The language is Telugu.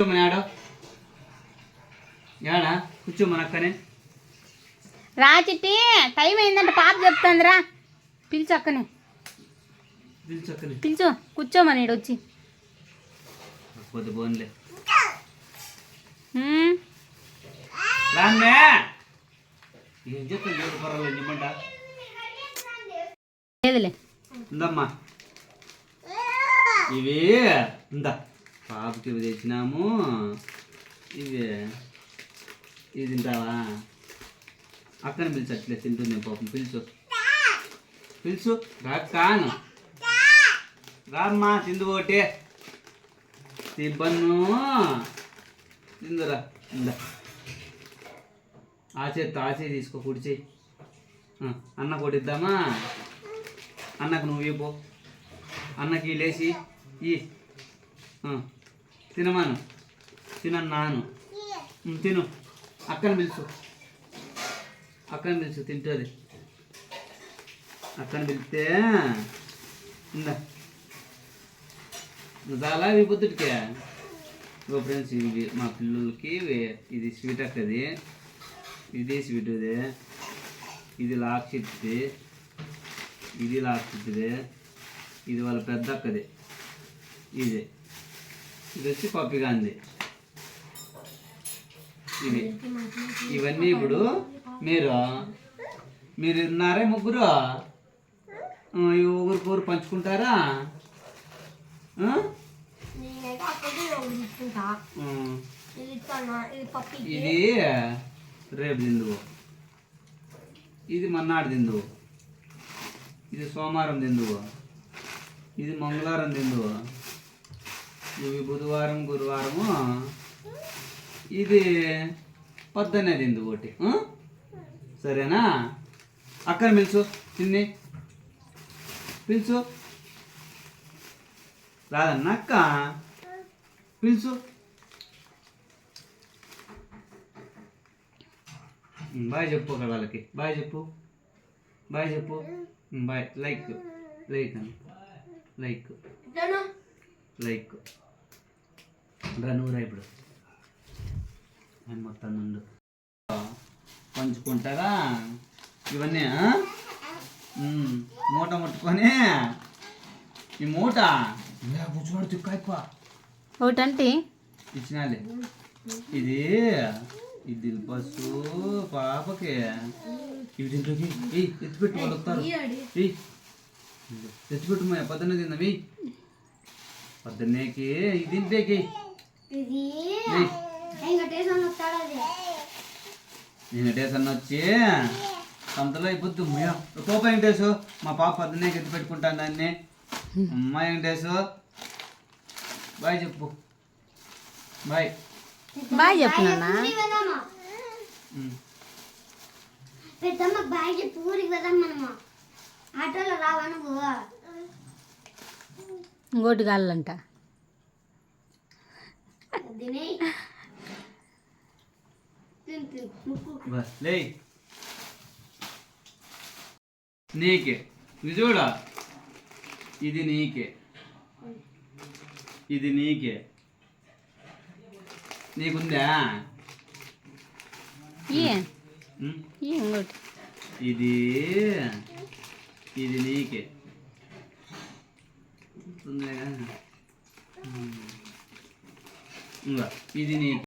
కూర్చోమని ఆడ ఏడా? కూర్చోమని అక్కనే రా చిట్టి టైం అయిందంటే పాప చెప్తాందిరా. పిలిచు అక్కని. పిలిచి అక్కనే పిలిచు కూర్చోమని ఈడ వచ్చి. పొద్దు పోన్లే. ఉమ్, రామ్మే ఏం చెప్తాను దేవుడు పర్వాలేదు నిమ్మంట లేదులే. ఉందమ్మా. ఇవి ఉందా? పాపకి ఇవి తెచ్చినాము. ఇవి. ఇది తింటావా? అక్కని పిలిచి అట్లే తింటుంది పాపం. పిలుచు. పిలుచు. రా కాను. రామ్మా తిందు ఒకటి తిబ్బన్ను తిందురా. ఇందా. ఆ చేత్తో ఆ చేయి తీసుకో కుడి చేయి అన్న కొట్టిద్దామా? అన్నకు నువ్వు ఇవ్వు. అన్నకి లేచి ఈ. తినమాను. తినన్నాను తిను. అక్కని పిలుచు అక్కని పిలుచు తింటుంది. అక్కని పిలిస్తే ఇందా. చాలా విపత్తుడికే ఓ ఫ్రెండ్స్ ఇవి మా పిల్లలకి ఇది స్వీట్ అక్కది. ఇది స్వీట్ ఇది. ఇది లాక్ చిట్ది ఇది లాక్ చిట్ది ఇది వాళ్ళ పెద్ద అక్కది. ఇది. ఇది వచ్చి పప్పిగా ఉంది ఇది. ఇవన్నీ ఇప్పుడు మీరు మీరు ఉన్నారే ముగ్గురు? ఆ, ఈ ఊరికొరు పంచుకుంటారా. ఇది రేపు తిందువు. ఇది మన్నాడు తిందువు. ఇది సోమవారం తిందువు. ఇది మంగళవారం తిందువు. ఇవి బుధవారం గురువారము. ఇది పొద్దున్నే తిందు ఒకటి? సరేనా? అక్కని పిలుచు తిన్ని పిలుచు. రాదన్న అక్క? పిలుచు. బాయ్ చెప్పు అక్కడ వాళ్ళకి. బాయ్ చెప్పు. బాయ్ చెప్పు. బాయ్. లైక్ లైక్ అని లైక్. లైక్. రా నువ్వురా ఇప్పుడు. నేను మొత్తం నుండు పంచుకుంటారా? ఇవన్నీ మూట ముట్టుకొని. ఈ మూట? కూర్చున్నాడు చుక్క ఎక్కువ. ఒకటంటే? ఇచ్చినాలే. ఇది ఇది బస్సు పాపకి. ఇవి దీంట్లోకి ఏయ్ ఎత్తిపెట్టు వాళ్ళు వస్తారు. ఏయ్ ఎత్తిపెట్టు మా పొద్దున్నే తిందాం పొద్దున్నేకి ఇది తింటేకి. ఇది. ఏయ్ వెంకటేశ్వర వస్తాడు అది? వెంకటేశ్వర వచ్చి అంతలో అయిపోద్దు. కోప వెంకటేశు. మా పాప పొద్దున్నే ఎత్తి పెట్టుకుంటాను దాన్ని అమ్మ వెంకటేశు. బాయ్ చెప్పు. బాయ్. బాయ్ చెప్పు. పెద్దమ్మ బాయ్ చెప్పి ఊరికి ఆటోలో రావా నువ్వు? ఇంకోటి కాళ్ళంట తిని. తిని తిని. ముక్కు. బా, లేయ్. నీకే. ఇది చూడ. ఇది నీకే. ఇది నీకే. నీకుందా? ఇది. ఇది నీకే. ఉందా? ఉమ్. ఇంగా ఇది నీకే